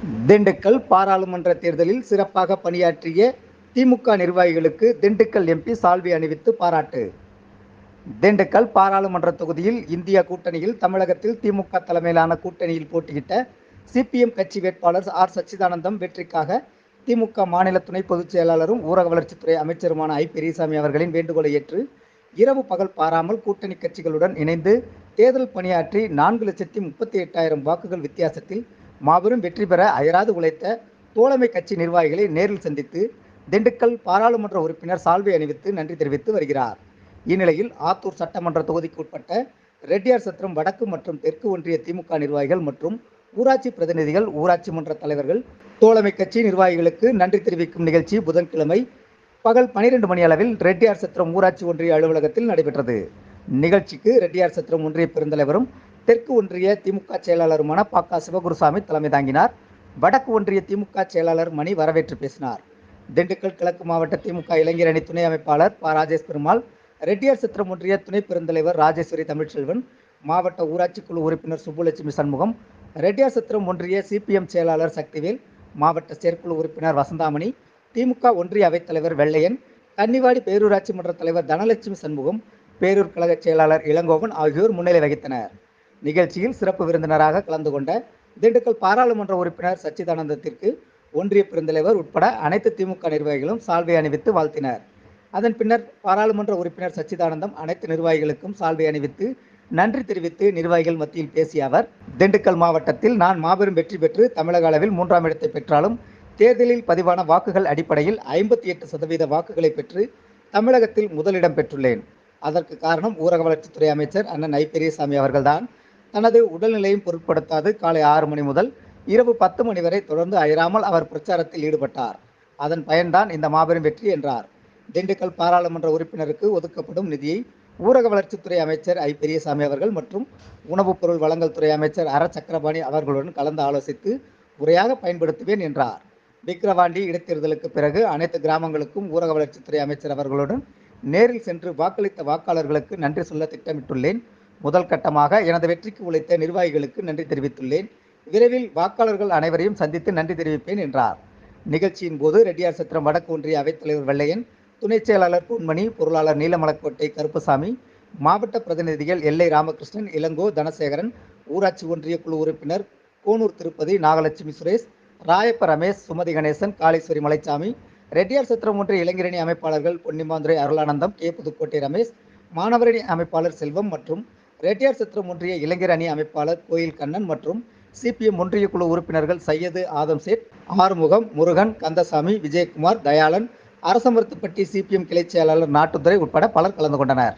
திண்டுக்கல் பாராளுமன்ற தேர்தலில் சிறப்பாக பணியாற்றிய திமுக நிர்வாகிகளுக்கு திண்டுக்கல் எம்பி சால்வி அணிவித்து பாராட்டு. திண்டுக்கல் பாராளுமன்ற தொகுதியில் இந்திய கூட்டணியில் தமிழகத்தில் திமுக தலைமையிலான கூட்டணியில் போட்டியிட்ட சிபிஎம் கட்சி வேட்பாளர் ஆர் சச்சிதானந்தம் வெற்றிக்காக திமுக மாநில துணை பொதுச் செயலாளரும் ஊரக வளர்ச்சித்துறை அமைச்சருமான ஐ பெரியசாமி அவர்களின் வேண்டுகோளை ஏற்று இரவு பகல் பாராமல் கூட்டணி கட்சிகளுடன் இணைந்து தேர்தல் பணியாற்றி நான்கு லட்சத்தி முப்பத்தி எட்டாயிரம் வாக்குகள் வித்தியாசத்தில் மாபெரும் வெற்றி பெற அயராது உழைத்த தோழமை கட்சி நிர்வாகிகளை நேரில் சந்தித்து திண்டுக்கல் பாராளுமன்ற உறுப்பினர் சால்வை அணிவித்து நன்றி தெரிவித்து வருகிறார். இந்நிலையில் ஆத்தூர் சட்டமன்ற தொகுதிக்கு உட்பட்ட ரெட்டியார் சத்திரம் வடக்கு மற்றும் தெற்கு ஒன்றிய திமுக நிர்வாகிகள் மற்றும் ஊராட்சி பிரதிநிதிகள் ஊராட்சி மன்ற தலைவர்கள் தோழமை கட்சி நிர்வாகிகளுக்கு நன்றி தெரிவிக்கும் நிகழ்ச்சி புதன்கிழமை பகல் பனிரெண்டு மணி அளவில் ரெட்டியார் சத்திரம் ஊராட்சி ஒன்றிய அலுவலகத்தில் நடைபெற்றது. நிகழ்ச்சிக்கு ரெட்டியார் சத்திரம் ஒன்றிய பெருந்தலைவரும் தெற்கு ஒன்றிய திமுக செயலாளருமான பாக்கா சிவகுருசாமி தலைமை தாங்கினார். வடக்கு ஒன்றிய திமுக செயலாளர் மணி வரவேற்று பேசினார். திண்டுக்கல் கிழக்கு மாவட்ட திமுக இளைஞர் அணி துணை அமைப்பாளர் ப ராஜேஷ் பெருமாள் ரெட்டியார் சித்திரம் ஒன்றிய துணை பெருந்தலைவர் ராஜேஸ்வரி தமிழ்ச்செல்வன் மாவட்ட ஊராட்சி குழு உறுப்பினர் சுப்புலட்சுமி சண்முகம் ரெட்டியார் சித்திரம் ஒன்றிய சிபிஎம் செயலாளர் சக்திவேல் மாவட்ட செயற்குழு உறுப்பினர் வசந்தாமணி திமுக ஒன்றிய அவைத்தலைவர் வெள்ளையன் கன்னிவாடி பேரூராட்சி மன்ற தலைவர் தனலட்சுமி சண்முகம் பேரூர் கழக செயலாளர் இளங்கோவன் ஆகியோர் முன்னிலை வகித்தனர். நிகழ்ச்சியில் சிறப்பு விருந்தினராக கலந்து கொண்ட திண்டுக்கல் பாராளுமன்ற உறுப்பினர் சச்சிதானந்தத்திற்கு ஒன்றிய பெருந்தலைவர் உட்பட அனைத்து திமுக நிர்வாகிகளும் சால்வை அணிவித்து வாழ்த்தினர். அதன் பின்னர் பாராளுமன்ற உறுப்பினர் சச்சிதானந்தம் அனைத்து நிர்வாகிகளுக்கும் சால்வை அணிவித்து நன்றி தெரிவித்து நிர்வாகிகள் மத்தியில் பேசிய அவர் திண்டுக்கல் மாவட்டத்தில் நான் மாபெரும் வெற்றி பெற்று தமிழக அளவில் மூன்றாம் இடத்தை பெற்றாலும் தேர்தலில் பதிவான வாக்குகள் அடிப்படையில் ஐம்பத்தி எட்டு சதவீத வாக்குகளை பெற்று தமிழகத்தில் முதலிடம் பெற்றுள்ளேன். அதற்கு காரணம் ஊரக வளர்ச்சித்துறை அமைச்சர் அண்ணன் ஐ பெரியசாமி அவர்கள்தான். தனது உடல்நிலையும் பொருட்படுத்தாது. காலை ஆறு மணி முதல் இரவு பத்து மணி வரை தொடர்ந்து அயராமல் அவர் பிரச்சாரத்தில் ஈடுபட்டார். அதன் பயன்தான் இந்த மாபெரும் வெற்றி என்றார். திண்டுக்கல் பாராளுமன்ற உறுப்பினருக்கு ஒதுக்கப்படும் நிதியை ஊரக வளர்ச்சித்துறை அமைச்சர் ஐ. பெரியசாமி அவர்கள் மற்றும் உணவுப் பொருள் வழங்கல் துறை அமைச்சர் அர. சக்கரபாணி அவர்களுடன் கலந்து ஆலோசித்து முறையாக பயன்படுத்துவேன் என்றார். விக்கிரவாண்டி இடைத்தேர்தலுக்கு பிறகு அனைத்து கிராமங்களுக்கும் ஊரக வளர்ச்சித்துறை அமைச்சர் அவர்களுடன் நேரில் சென்று வாக்களித்த வாக்காளர்களுக்கு நன்றி சொல்ல திட்டமிட்டுள்ளேன். முதல் கட்டமாக எனது வெற்றிக்கு உழைத்த நிர்வாகிகளுக்கு நன்றி தெரிவித்துள்ளேன். விரைவில் வாக்காளர்கள் அனைவரையும் சந்தித்து நன்றி தெரிவிப்பேன் என்றார். நிகழ்ச்சியின் போது ரெட்டியார் சத்திரம் வடக்கு ஒன்றிய அவைத்தலைவர் வெள்ளையன் துணைச் செயலாளர் பொன்மணி பொருளாளர் நீலமலக்கோட்டை கருப்புசாமி மாவட்ட பிரதிநிதிகள் எல்லை ராமகிருஷ்ணன் இளங்கோ தனசேகரன் ஊராட்சி ஒன்றிய குழு உறுப்பினர் கோனூர் திருப்பதி நாகலட்சுமி சுரேஷ் ராயப்ப ரமேஷ் சுமதி கணேசன் காளீஸ்வரி மலைச்சாமி ரெட்டியார் சத்திரம் ஒன்றிய இளைஞரணி அமைப்பாளர்கள் பொன்னிமாந்துரை அருளானந்தம் கே. புதுக்கோட்டை ரமேஷ் மாணவரணி அமைப்பாளர் செல்வம் மற்றும் ரெட்டியார் சத்திரம் ஒன்றிய இளைஞர் அணி அமைப்பாளர் கோயில் கண்ணன் மற்றும் சிபிஎம் ஒன்றிய குழு உறுப்பினர்கள் சையது ஆதம் சேட் ஆறுமுகம் முருகன் கந்தசாமி விஜயகுமார் தயாளன் அரசமரத்துப்பட்டி சிபிஎம் கிளைச் செயலாளர் நாட்டுத்துறை உட்பட பலர் கலந்து கொண்டனர்.